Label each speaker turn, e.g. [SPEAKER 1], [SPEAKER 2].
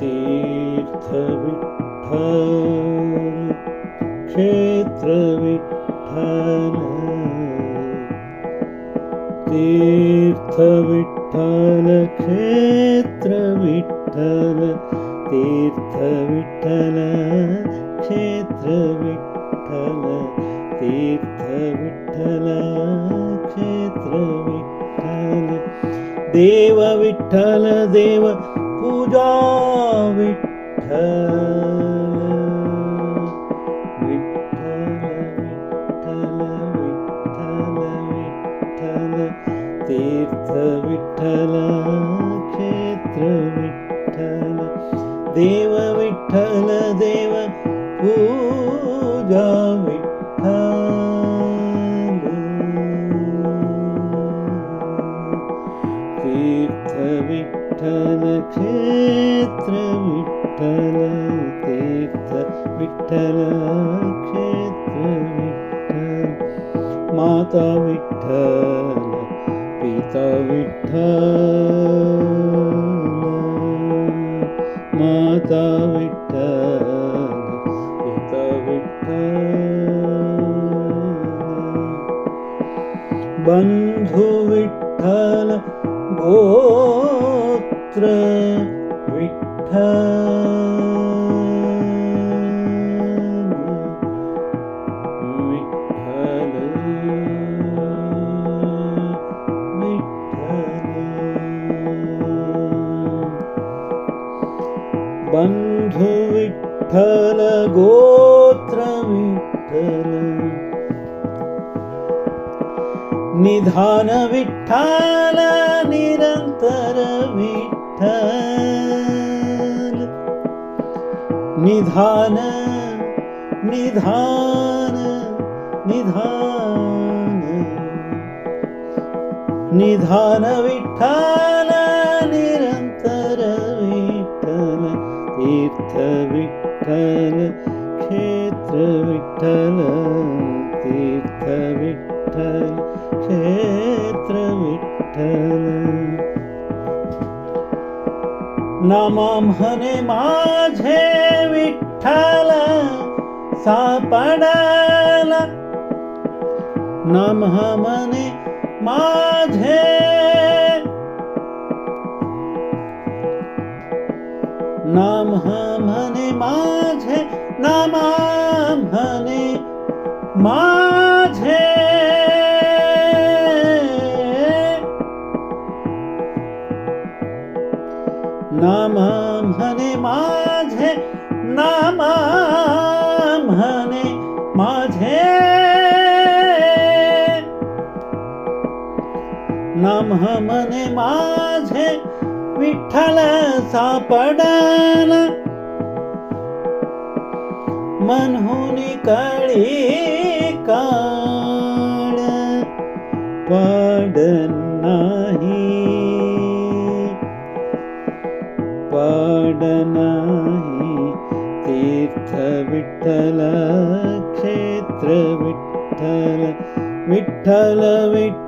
[SPEAKER 1] तीर्थविठ्ठल क्षेत्रविठ्ठल तीर्थविठ्ठल क्षेत्रविठ्ठल तीर्थविठ्ठल क्षेत्रविठ्ठल तीर्थविठ्ठल क्षेत्रविठ्ठल देवविठ्ठल देव विठल देव पूजा विठ्ठल विठ्ठल विठ्ठल विठ्ठल विठ्ठल तीर्थ विठ्ठल क्षेत्र विठ्ठल देव विठ्ठल देव विठ्ठल माता विठ्ठल पिता विठ्ठल माता विठ्ठल पिता विठ्ठल बन्धु विठ्ठल गोत्र विठ्ठल न्धुविठ्ठल गोत्र विठ्ठल निधान निधान निधान निधान। निधानविठ्ठल क्षेत्र विठ्ठल तीर्थ विठ्ठल क्षेत्र विठ्ठल। नामा माझे विठ्ठल सापडाला। नाम म्हणे माझे नाम म्हणे माझे नामा म्हणे माझे नाम म्हणे माझे नाम म्हणे माझे नाम म्हणे माझे विठ्ठल सापडल। मनहुनी कळी काळ पड नाही। पड नाही। तीर्थ विठ्ठल क्षेत्र विठ्ठल विठ्ठल विठ्ठल